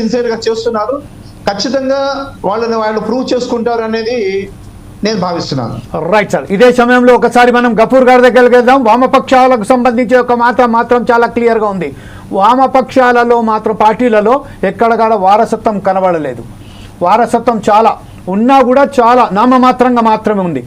సిన్సియర్గా చేస్తున్నారు. ఖచ్చితంగా వాళ్ళని వాళ్ళు ప్రూవ్ చేసుకుంటారు అనేది నేను భావిస్తున్నాను. రైట్ సార్ ఇదే సమయంలో ఒకసారి మనం గఫూర్ గారి దగ్గరికి వెళ్దాం. వామపక్షాలకు సంబంధించి ఒక మాత్రం మాత్రం చాలా క్లియర్గా ఉంది. వామపక్షాలలో మాత్రం పార్టీలలో ఎక్కడకాడ వారసత్వం కనబడలేదు. వారసత్వం చాలా ఉన్నా కూడా చాలా నామమాత్రంగా మాత్రమే ఉంది.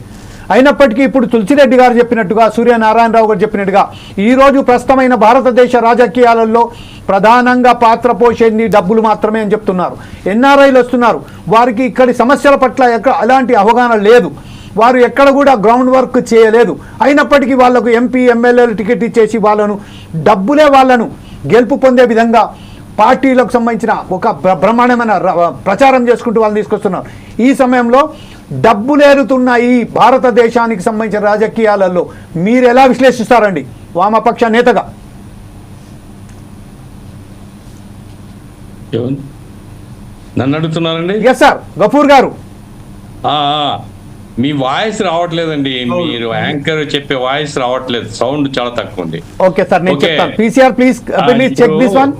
అయినప్పటికీ ఇప్పుడు తులసిరెడ్డి గారు చెప్పినట్టుగా సూర్యనారాయణరావు గారు చెప్పినట్టుగా ఈరోజు ప్రస్తుతమైన భారతదేశ రాజకీయాలలో ప్రధానంగా పాత్ర పోషేది డబ్బులు మాత్రమే అని చెప్తున్నారు. ఎన్ఆర్ఐలు వస్తున్నారు. వారికి ఇక్కడి సమస్యల పట్ల ఎక్కడ అలాంటి అవగాహన లేదు. వారు ఎక్కడ కూడా గ్రౌండ్ వర్క్ చేయలేదు. అయినప్పటికీ వాళ్ళకు ఎంపీ ఎమ్మెల్యేలు టికెట్ ఇచ్చేసి వాళ్ళను డబ్బులే వాళ్ళను గెలుపు పొందే విధంగా పార్టీలకు సంబంధించిన ఒక బ్రహ్మాండమైన ర- ప్రచారం చేసుకుంటూ వాళ్ళని తీసుకొస్తున్నారు. ఈ సమయంలో డబ్బులేరుతున్న ఈ భారతదేశానికి సంబంధించిన రాజకీయాలలో మీరు ఎలా విశ్లేషిస్తారండి? వామపక్ష నేతగా? నన్ను అడుగుతున్నారండి? ఎస్ సార్ గఫూర్ గారు. మీ వాయిస్ రావట్లేదండి. మీరు యాంకర్ చెప్పే వాయిస్ రావట్లేదు. సౌండ్ చాలా తక్కువ ఉంది ఓకే. సార్ నేను Okay. చెప్తాను PCR please please check this one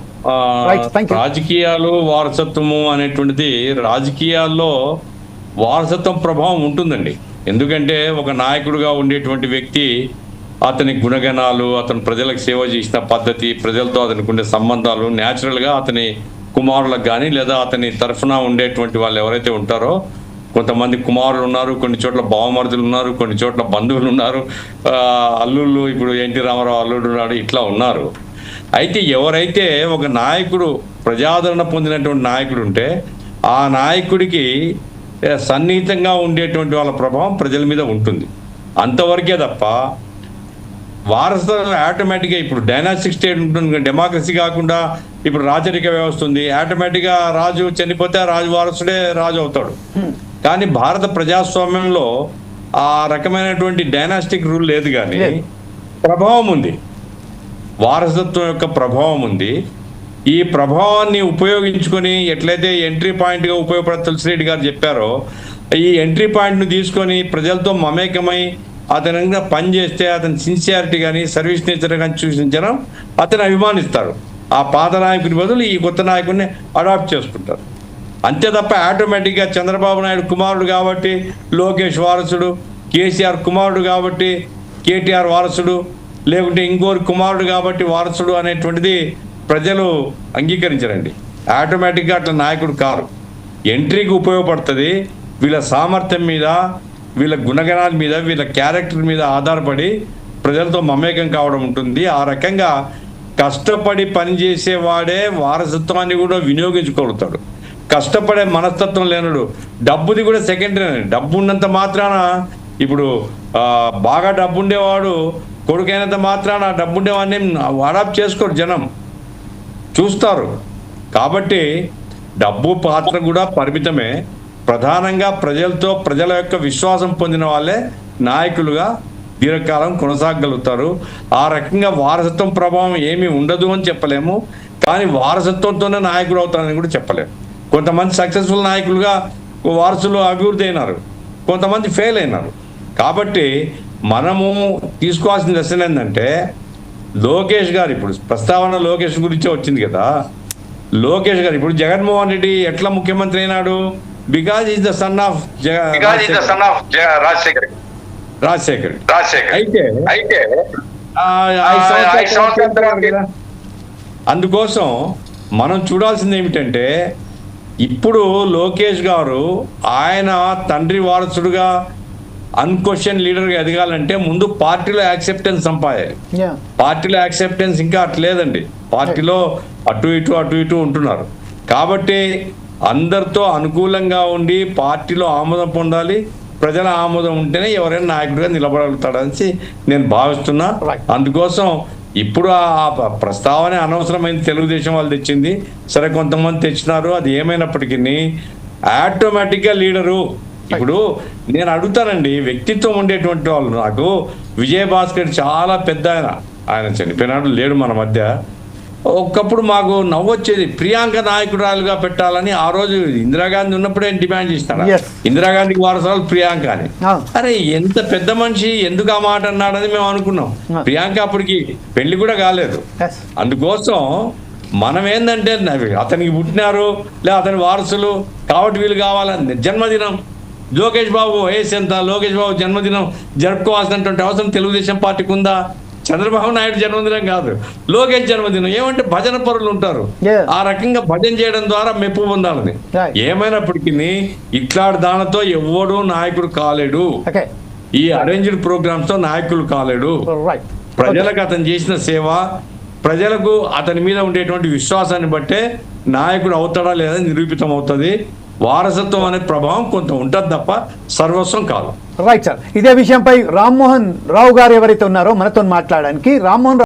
రాజకీయాలు వారసత్వము అనేటువంటిది రాజకీయాల్లో వారసత్వం ప్రభావం ఉంటుందండి. ఎందుకంటే ఒక నాయకుడిగా ఉండేటువంటి వ్యక్తి అతని గుణగణాలు అతను ప్రజలకు సేవ చేసిన పద్ధతి ప్రజలతో అతనికి ఉండే సంబంధాలు న్యాచురల్గా అతని కుమారులకు కానీ లేదా అతని తరఫున ఉండేటువంటి వాళ్ళు ఎవరైతే ఉంటారో కొంతమంది కుమారులు ఉన్నారు కొన్ని చోట్ల బావమరుదులు ఉన్నారు కొన్ని చోట్ల బంధువులు ఉన్నారు అల్లుళ్ళు ఇప్పుడు ఎన్టీ రామారావు అల్లుడు ఉన్నాడు ఇట్లా ఉన్నారు. అయితే ఎవరైతే ఒక నాయకుడు ప్రజాదరణ పొందినటువంటి నాయకుడు ఉంటే ఆ నాయకుడికి సన్నిహితంగా ఉండేటువంటి వాళ్ళ ప్రభావం ప్రజల మీద ఉంటుంది. అంతవరకే తప్ప వారసత్వం ఆటోమేటిక్గా ఇప్పుడు డైనాస్టిక్ స్టేట్ ఉంటుంది డెమోక్రసీ కాకుండా ఇప్పుడు రాజరిక వ్యవస్థ ఉంది. ఆటోమేటిక్గా రాజు చనిపోతే రాజు వారసుడే రాజు అవుతాడు. కానీ భారత ప్రజాస్వామ్యంలో ఆ రకమైనటువంటి డైనాస్టిక్ రూల్ లేదు కానీ. ప్రభావం ఉంది. వారసత్వం యొక్క ప్రభావం ఉంది. ఈ ప్రభావాన్ని ఉపయోగించుకొని ఎట్లయితే ఎంట్రీ పాయింట్గా ఉపయోగపడే తులసిరెడ్డి గారు చెప్పారో ఈ ఎంట్రీ పాయింట్ను తీసుకొని ప్రజలతో మమేకమై అతనంగా పనిచేస్తే అతని సిన్సియారిటీ కానీ సర్వీస్ నేచర్ కానీ చూసించడం అతను అభిమానిస్తారు. ఆ పాత నాయకుని బదులు ఈ కొత్త నాయకుడిని అడాప్ట్ చేసుకుంటారు. అంతే తప్ప ఆటోమేటిక్గా చంద్రబాబు నాయుడు కుమారుడు కాబట్టి లోకేష్ వారసుడు కేసీఆర్ కుమారుడు కాబట్టి కేటీఆర్ వారసుడు లేకుంటే ఇంకోరు కుమారుడు కాబట్టి వారసుడు అనేటువంటిది ప్రజలు అంగీకరించరండి. ఆటోమేటిక్గా అట్లా నాయకుడు కారు. ఎంట్రీకి ఉపయోగపడుతుంది వీళ్ళ సామర్థ్యం మీద వీళ్ళ గుణగణాల మీద వీళ్ళ క్యారెక్టర్ మీద ఆధారపడి ప్రజలతో మమేకం కావడం ఉంటుంది. ఆ రకంగా కష్టపడి పనిచేసేవాడే వారసత్వాన్ని కూడా వినియోగించుకోగలుగుతాడు. కష్టపడే మనస్తత్వం లేనుడు డబ్బుది కూడా సెకండరీ డబ్బు ఉన్నంత మాత్రాన ఇప్పుడు బాగా డబ్బు ఉండేవాడు కొడుకైనంత మాత్రాన డబ్బు ఉండేవాడిని అడాప్ట్ చేసుకోరు జనం. చూస్తారు. కాబట్టి డబ్బు పాత్ర కూడా పరిమితమే. ప్రధానంగా ప్రజలతో ప్రజల యొక్క విశ్వాసం పొందిన వాళ్ళే నాయకులుగా దీర్ఘకాలం కొనసాగలుగుతారు. ఆ రకంగా వారసత్వం ప్రభావం ఏమీ ఉండదు అని చెప్పలేము. కానీ వారసత్వంతోనే నాయకులు అవుతారని కూడా చెప్పలేము. కొంతమంది సక్సెస్ఫుల్ నాయకులుగా వారసులు అభివృద్ధి అయినారు. కొంతమంది ఫెయిల్ అయినారు. కాబట్టి మనము తీసుకోవాల్సిన లెసన్ ఏంటంటే లోకేష్ గారు ఇప్పుడు ప్రస్తావన లోకేష్ గురించే వచ్చింది కదా. లోకేష్ గారు ఇప్పుడు జగన్మోహన్ రెడ్డి ఎట్లా ముఖ్యమంత్రి అయినాడు? Because is the son of Rajశేఖర్ Rajasekhar. Rajasekhar. అయితే. అందుకోసం మనం చూడాల్సింది ఏమిటంటే ఇప్పుడు లోకేష్ గారు ఆయన తండ్రి వారసుడుగా అన్క్వశ్చన్ లీడర్గా ఎదగాలంటే ముందు పార్టీలో యాక్సెప్టెన్స్ సంపాదాలి యా పార్టీలో యాక్సెప్టెన్స్ ఇంకా అట్లేదండి పార్టీలో అటు ఇటు అటు ఇటు ఉంటున్నారు. కాబట్టి అందరితో అనుకూలంగా ఉండి పార్టీలో ఆమోదం పొందాలి. ప్రజల ఆమోదం ఉంటేనే ఎవరైనా నాయకుడిగా నిలబడగలుగుతాడని నేను భావిస్తున్నా. అందుకోసం ఇప్పుడు ఆ ప్రస్తావన అనవసరమైన తెలుగుదేశం వాళ్ళు తెచ్చింది. సరే కొంతమంది తెచ్చినారు. అది ఏమైనప్పటికీ ఆటోమేటిక్గా లీడరు ఇప్పుడు నేను అడుగుతానండి వ్యక్తిత్వం ఉండేటువంటి వాళ్ళు నాకు విజయ్ భాస్కర్ చాలా పెద్ద ఆయన ఆయన చనిపోయినాడు లేడు మన మధ్య. ఒకప్పుడు మాకు నవ్వొచ్చేది ప్రియాంక నాయకురాలుగా పెట్టాలని ఆ రోజు ఇందిరాగాంధీ ఉన్నప్పుడే డిమాండ్ చేస్తాను. ఇందిరాగాంధీకి వారసురాలు ప్రియాంక అని. అరే ఎంత పెద్ద మనిషి ఎందుకు ఆ మాట అన్నాడని మేము అనుకున్నాం. ప్రియాంక అప్పటికి పెళ్ళి కూడా కాలేదు. అందుకోసం మనం ఏంటంటే అతనికి పుట్టినారు లే అతని వారసులు కాబట్టి వీళ్ళు కావాలని జన్మదినం. లోకేష్ బాబు వయసు ఎంత? లోకేష్ బాబు జన్మదినం జరుపుకోవాల్సినటువంటి అవసరం తెలుగుదేశం పార్టీకి ఉందా? చంద్రబాబు నాయుడు జన్మదినం కాదు. లోకేష్ జన్మదినం. ఏమంటే భజన పరులు ఉంటారు. ఆ రకంగా భజన చేయడం ద్వారా మెప్పు పొందాలని. ఏమైనప్పటికీ ఇట్లాంటి దానితో ఎవడు నాయకుడు కాలేడు. ఈ అరేంజ్డ్ ప్రోగ్రామ్స్తో నాయకులు కాలేడు. ప్రజలకు అతను చేసిన సేవ ప్రజలకు అతని మీద ఉండేటువంటి విశ్వాసాన్ని బట్టే నాయకుడు అవుతాడా లేదా నిరూపితం అవుతుంది వారసత్వం అనే ప్రభావం కొంత ఉంటుంది తప్ప సర్వస్వం కాదు. రైట్ సార్ ఇదే విషయంపై రామ్మోహన్ రావు గారు ఎవరైతే ఉన్నారో మనతో మాట్లాడడానికి రామ్మోహన్